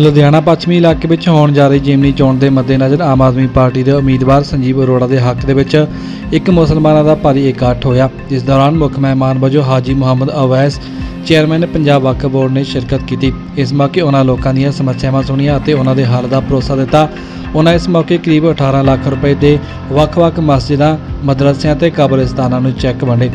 ਲੁਧਿਆਣਾ ਪੱਛਮੀ ਇਲਾਕੇ ਵਿੱਚ ਹੋਣ ਜਾ ਰਹੀ ਜਿਮਨੀ ਚੋਣ ਦੇ ਮੱਦੇਨਜ਼ਰ ਆਮ ਆਦਮੀ ਪਾਰਟੀ ਦੇ ਉਮੀਦਵਾਰ ਸੰਜੀਵ ਅਰੋੜਾ ਦੇ ਹੱਕ ਦੇ ਵਿੱਚ ਇੱਕ ਮੁਸਲਮਾਨਾਂ ਦਾ ਭਾਰੀ ਇਕੱਠ ਹੋਇਆ। ਇਸ ਦੌਰਾਨ ਮੁੱਖ ਮਹਿਮਾਨ ਵਜੋਂ ਹਾਜੀ ਮੁਹੰਮਦ ਅਵੈਸ, ਚੇਅਰਮੈਨ ਪੰਜਾਬ ਵਕਫ ਬੋਰਡ ਨੇ ਸ਼ਿਰਕਤ ਕੀਤੀ। ਇਸ ਮੌਕੇ ਉਹਨਾਂ ਲੋਕਾਂ ਦੀਆਂ ਸਮੱਸਿਆਵਾਂ ਸੁਣੀਆਂ ਅਤੇ ਉਹਨਾਂ ਦੇ ਹੱਲ ਦਾ ਭਰੋਸਾ ਦਿੱਤਾ। ਉਹਨਾਂ ਇਸ ਮੌਕੇ ਕਰੀਬ 18 ਲੱਖ ਰੁਪਏ ਦੇ ਵੱਖ-ਵੱਖ ਮਸਜਿਦਾਂ, ਮਦਰਸਿਆਂ ਤੇ ਕਬਰਸਤਾਨਾਂ ਨੂੰ ਚੈੱਕ ਵੰਡੇ।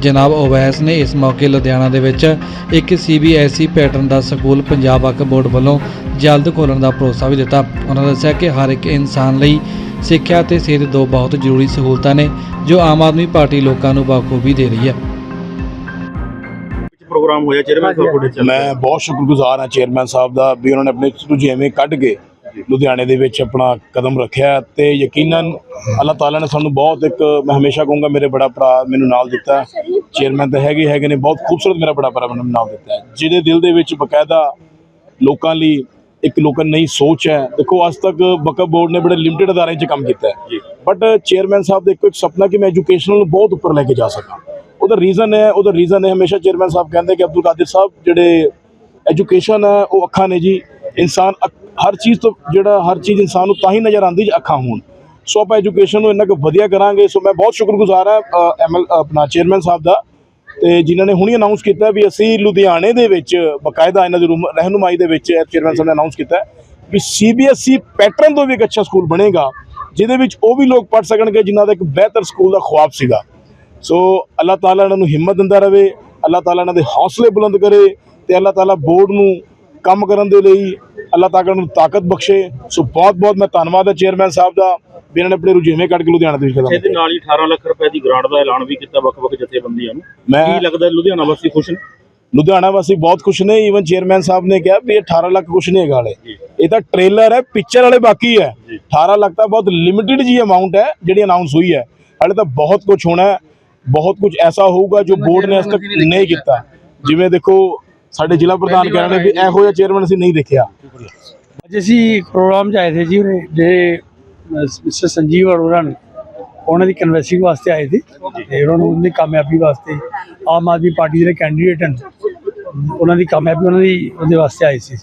ਜਨਾਬ ਓਵੈਸ ਨੇ ਇਸ ਮੌਕੇ ਲੁਧਿਆਣਾ ਦੇ ਵਿੱਚ ਇੱਕ ਸੀਬੀਐਸਈ ਪੈਟਰਨ ਦਾ ਸਕੂਲ ਪੰਜਾਬ ਵਕਫ ਬੋਰਡ ਵੱਲੋਂ ਜਲਦ ਖੋਲ੍ਹਣ ਦਾ ਭਰੋਸਾ ਵੀ ਦਿੱਤਾ। ਉਹਨਾਂ ਦੱਸਿਆ ਕਿ ਹਰ ਇੱਕ ਇਨਸਾਨ ਲਈ ਸਿੱਖਿਆ ਤੇ ਸਿਹਤ ਦੋ ਬਹੁਤ ਜ਼ਰੂਰੀ ਸਹੂਲਤਾਂ ਨੇ ਜੋ ਆਮ ਆਦਮੀ ਪਾਰਟੀ ਲੋਕਾਂ ਨੂੰ ਬਾਖੂਬੀ ਦੇ ਰਹੀ ਹੈ। ਵਿੱਚ ਪ੍ਰੋਗਰਾਮ ਹੋਇਆ ਚੇਅਰਮੈਨ ਸਾਹਿਬ ਚੱਲ ਮੈਂ ਬਹੁਤ ਸ਼ੁਕਰਗੁਜ਼ਾਰ ਹਾਂ ਚੇਅਰਮੈਨ ਸਾਹਿਬ ਦਾ ਵੀ ਉਹਨਾਂ ਨੇ ਆਪਣੇ ਰੁਝੇਵੇਂ ਕੱਢ ਕੇ ਲੁਧਿਆਣੇ ਦੇ ਵਿੱਚ ਆਪਣਾ ਕਦਮ ਰੱਖਿਆ ਤੇ ਯਕੀਨਨ ਅੱਲਾਹ ਤਾਲਾ ਨੇ ਸਾਨੂੰ ਬਹੁਤ ਇੱਕ ਮੈਂ ਹਮੇਸ਼ਾ ਕਹੂੰਗਾ ਮੇਰੇ ਬੜਾ ਭਰਾ ਮੈਨੂੰ ਨਾਲ ਦਿੱਤਾ ਚੇਅਰਮੈਨ ਤਾਂ ਹੈਗੇ ਹੈਗੇ ਨੇ ਬਹੁਤ ਖੂਬਸੂਰਤ ਮੇਰਾ ਬੜਾ ਭਰਾ ਮੈਨੂੰ ਨਾਲ ਦਿੱਤਾ ਜਿਹਦੇ ਦਿਲ ਦੇ ਵਿੱਚ ਬਕਾਇਦਾ ਲੋਕਾਂ ਲਈ ਇੱਕ ਲੋਕਾਂ ਨਈ ਸੋਚ ਹੈ। ਦੇਖੋ ਅੱਜ ਤੱਕ ਵਕਫ ਬੋਰਡ ਨੇ ਬੜੇ ਲਿਮਟਿਡ ਅਦਾਰਿਆਂ 'ਚ ਕੰਮ ਕੀਤਾ ਹੈ। ਬਟ ਚੇਅਰਮੈਨ ਸਾਹਿਬ ਦਾ ਇੱਕੋ ਇੱਕ ਸੁਪਨਾ ਕਿ ਮੈਂ ਐਜੂਕੇਸ਼ਨ ਨੂੰ ਬਹੁਤ ਉੱਪਰ ਲੈ ਕੇ ਜਾ ਸਕਾਂ। ਉਹਦਾ ਰੀਜ਼ਨ ਹੈ ਉਹਦਾ ਰੀਜ਼ਨ ਹੈ ਹਮੇਸ਼ਾ ਚੇਅਰਮੈਨ ਸਾਹਿਬ ਕਹਿੰਦੇ ਕਿ ਅਬਦੁਲ ਕਾਦਰ ਸਾਹਿਬ ਜਿਹੜੇ ਐਜੂਕੇਸ਼ਨ ਹੈ ਉਹ ਅੱਖਾਂ ਨੇ ਜੀ ਇਨਸਾਨ ਹਰ ਚੀਜ਼ ਤੋਂ ਜਿਹੜਾ ਹਰ ਚੀਜ਼ ਇਨਸਾਨ ਨੂੰ ਤਾਂ ਹੀ ਨਜ਼ਰ ਆਉਂਦੀ ਜੇ ਅੱਖਾਂ ਹੋਣ। ਸੋ ਆਪਾਂ ਐਜੂਕੇਸ਼ਨ ਨੂੰ ਇੰਨਾ ਕੁ ਵਧੀਆ ਕਰਾਂਗੇ। ਸੋ ਮੈਂ ਬਹੁਤ ਸ਼ੁਕਰਗੁਜ਼ਾਰ ਹਾਂ ਐਮਐਲ ਆਪਣਾ ਚੇਅਰਮੈਨ ਸਾਹਿਬ ਦਾ ਤੇ ਜਿਨ੍ਹਾਂ ਨੇ ਹੁਣੀ ਅਨਾਉਂਸ ਕੀਤਾ ਵੀ ਅਸੀਂ ਲੁਧਿਆਣੇ ਦੇ ਵਿੱਚ ਬਕਾਇਦਾ ਇਹਨਾਂ ਦੀ ਰੂਮ- ਰਹਿਨੁਮਾਈ ਦੇ ਵਿੱਚ ਚੇਅਰਮੈਨ ਸਾਹਿਬ ਨੇ ਅਨਾਉਂਸ ਕੀਤਾ ਹੈ ਵੀ ਸੀਬੀਐਸਈ ਪੈਟਰਨ ਤੋਂ ਵੀ ਇੱਕ ਅੱਛਾ ਸਕੂਲ ਬਣੇਗਾ, ਜਿਹਦੇ ਵਿੱਚ ਉਹ ਵੀ ਲੋਕ ਪੜ੍ਹ ਸਕਣਗੇ, ਜਿਨ੍ਹਾਂ ਦਾ ਇੱਕ ਬਿਹਤਰ ਸਕੂਲ ਦਾ ਖੁਆਬ ਸੀਗਾ। ਸੋ ਅੱਲਾਹ ਤਾਲਾ ਇਹਨਾਂ ਨੂੰ ਹਿੰਮਤ ਦਿੰਦਾ ਰਹੇ ਅੱਲਾਹ ਤਾਲਾ ਇਹਨਾਂ ਦੇ ਹੌਸਲੇ ਬੁਲੰਦ ਕਰੇ ਤੇ ਅੱਲਾਹ ਤਾਲਾ ਬੋਰਡ ਨੂੰ ਕੰਮ ਕਰਨ ਦੇ ਲਈ ਅੱਲਾਹ ਤਾਲਾ ਨੂੰ ਤਾਕਤ ਬਖਸ਼ੇ। ਸੋ ਬਹੁਤ ਬਹੁਤ ਮੈਂ ਧੰਨਵਾਦ ਹੈ ਚੇਅਰਮੈਨ ਸਾਹਿਬ ਦਾ। ਵੀ ਇਹਨਾਂ ਨੇ ਆਪਣੇ ਰੁਝੇਵੇਂ ਕੱਢ ਕੇ ਲੁਧਿਆਣਾ ਦੇ ਵਿੱਚ ਕਦਮ ਇਹਦੇ ਨਾਲ ਹੀ 18 ਲੱਖ ਰੁਪਏ ਦੀ ਗ੍ਰਾਂਟ ਦਾ ਐਲਾਨ ਵੀ ਕੀਤਾ ਵੱਖ-ਵੱਖ ਜਥੇਬੰਦੀਆਂ ਨੂੰ। ਕੀ ਲੱਗਦਾ ਲੁਧਿਆਣਾ ਵਾਸੀ ਖੁਸ਼ ਨੇ? ਲੁਧਿਆਣਾ ਵਾਸੀ ਬਹੁਤ ਖੁਸ਼ ਨੇ। ਈਵਨ ਚੇਅਰਮੈਨ ਸਾਹਿਬ ਨੇ ਕਿਹਾ ਵੀ ਇਹ 18 ਲੱਖ ਕੁਛ ਨਹੀਂ ਹੈਗਾ ਜੀ। ਇਹ ਤਾਂ ਟ੍ਰੇਲਰ ਹੈ ਪਿਕਚਰ ਵਾਲੇ ਬਾਕੀ ਹੈ। ਜੀ। 18 ਲੱਖ ਤਾਂ ਬਹੁਤ ਲਿਮਿਟਿਡ ਜੀ ਅਮਾਉਂਟ ਹੈ ਜਿਹੜੀ ਅਨਾਉਂਸ ਹੋਈ ਹੈ। ਹਾਲੇ ਤਾਂ ਬਹੁਤ ਕੁਝ ਹੋਣਾ ਹੈ। ਬਹੁਤ ਕੁਝ ਐਸਾ ਹੋਊਗਾ ਜੋ ਬੋਰਡ ਨੇ ਅਜੇ ਤੱਕ ਨਹੀਂ ਕੀਤਾ। ਜਿਵੇਂ ਦੇਖੋ ਸਾਡੇ ਜ਼ਿਲ੍ਹਾ ਪ੍ਰਧਾਨ ਕਹਿ ਰਹੇ ਨੇ ਵੀ ਇਹੋ ਜਿਹਾ ਚੇਅਰਮੈਨ ਅਸੀਂ ਨਹੀਂ ਦੇਖਿਆ। ਅੱਜ ਅਸੀਂ ਪ੍ਰੋਗਰਾਮ 'ਚ ਆਏ ਥੇ ਜੀ ਉਰੇ ਜਿਹੜੇ ਮਿਸਟਰ ਸੰਜੀਵ ਅਰੋੜਾ ਨੇ ਉਹਨਾਂ ਦੀ ਕਨਵੈਸਿੰਗ ਵਾਸਤੇ ਆਏ ਸੀ। ਤੇ ਉਹਨਾਂ ਨੂੰ ਉਹਦੀ ਕਾਮਯਾਬੀ ਵਾਸਤੇ ਆਮ ਆਦਮੀ ਪਾਰਟੀ ਦੇ ਕੈਂਡੀਡੇਟ ਹਨ ਉਹਨਾਂ ਦੀ ਕਾਮਯਾਬੀ ਉਹਨਾਂ ਦੀ ਉਹਦੇ ਵਾਸਤੇ ਆਏ ਸੀ।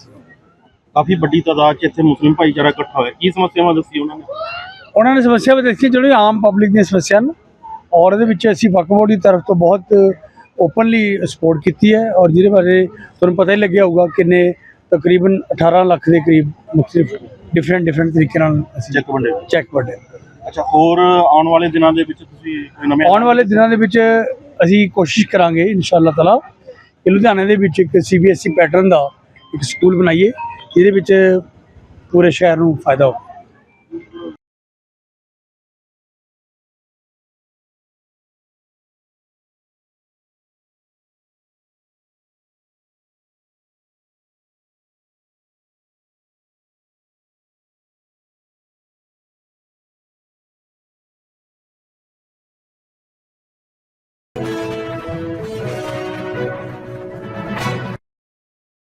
ਕਾਫੀ ਵੱਡੀ ਤਾਦਾਦ 'ਚ ਇੱਥੇ ਮੁਸਲਿਮ ਭਾਈਚਾਰਾ ਇਕੱਠਾ ਹੋਇਆ। ਕੀ ਸਮੱਸਿਆਵਾਂ ਦੱਸੀ ਉਹਨਾਂ ਨੇ? ਉਹਨਾਂ ਨੇ ਸਮੱਸਿਆ ਵੀ ਦੇਖੀ ਜਿਹੜੀ ਆਮ ਪਬਲਿਕ ਦੀਆਂ ਸਮੱਸਿਆ ਹਨ ਔਰ ਇਹਦੇ ਵਿੱਚ ਅਸੀਂ ਵਕਫ ਬੋਰਡ ਦੀ ਤਰਫ ਤੋਂ ਬਹੁਤ ਓਪਨਲੀ ਸਪੋਰਟ ਕੀਤੀ ਹੈ ਔਰ ਜਿਹਦੇ ਬਾਰੇ ਤੁਹਾਨੂੰ ਪਤਾ ਹੀ ਲੱਗਿਆ ਹੋਊਗਾ ਕਿੰਨੇ ਤਕਰੀਬਨ 18 ਲੱਖ ਦੇ ਕਰੀਬ ਮੁxtਲਿਫ ਡਿਫਰੈਂਟ ਡਿਫਰੈਂਟ ਤਰੀਕੇ ਨਾਲ ਅਸੀਂ ਚੈੱਕ ਵੰਡੇ ਚੈੱਕ ਵੱਡੇ। ਅੱਛਾ ਹੋਰ ਆਉਣ ਵਾਲੇ ਦਿਨਾਂ ਦੇ ਵਿੱਚ ਤੁਸੀਂ ਕੋਈ ਨਵੇਂ ਆਉਣ ਵਾਲੇ ਦਿਨਾਂ ਦੇ ਵਿੱਚ ਅਸੀਂ ਕੋਸ਼ਿਸ਼ ਕਰਾਂਗੇ ਇਨਸ਼ਾਅੱਲਾ ਤਾਲਾ। ਕਿ ਲੁਧਿਆਣੇ ਦੇ ਵਿੱਚ ਇੱਕ ਸੀਬੀਐਸਈ ਪੈਟਰਨ ਦਾ ਇੱਕ ਸਕੂਲ ਬਣਾਈਏ ਜਿਹਦੇ ਵਿੱਚ ਪੂਰੇ ਸ਼ਹਿਰ ਨੂੰ ਫਾਇਦਾ ਹੋ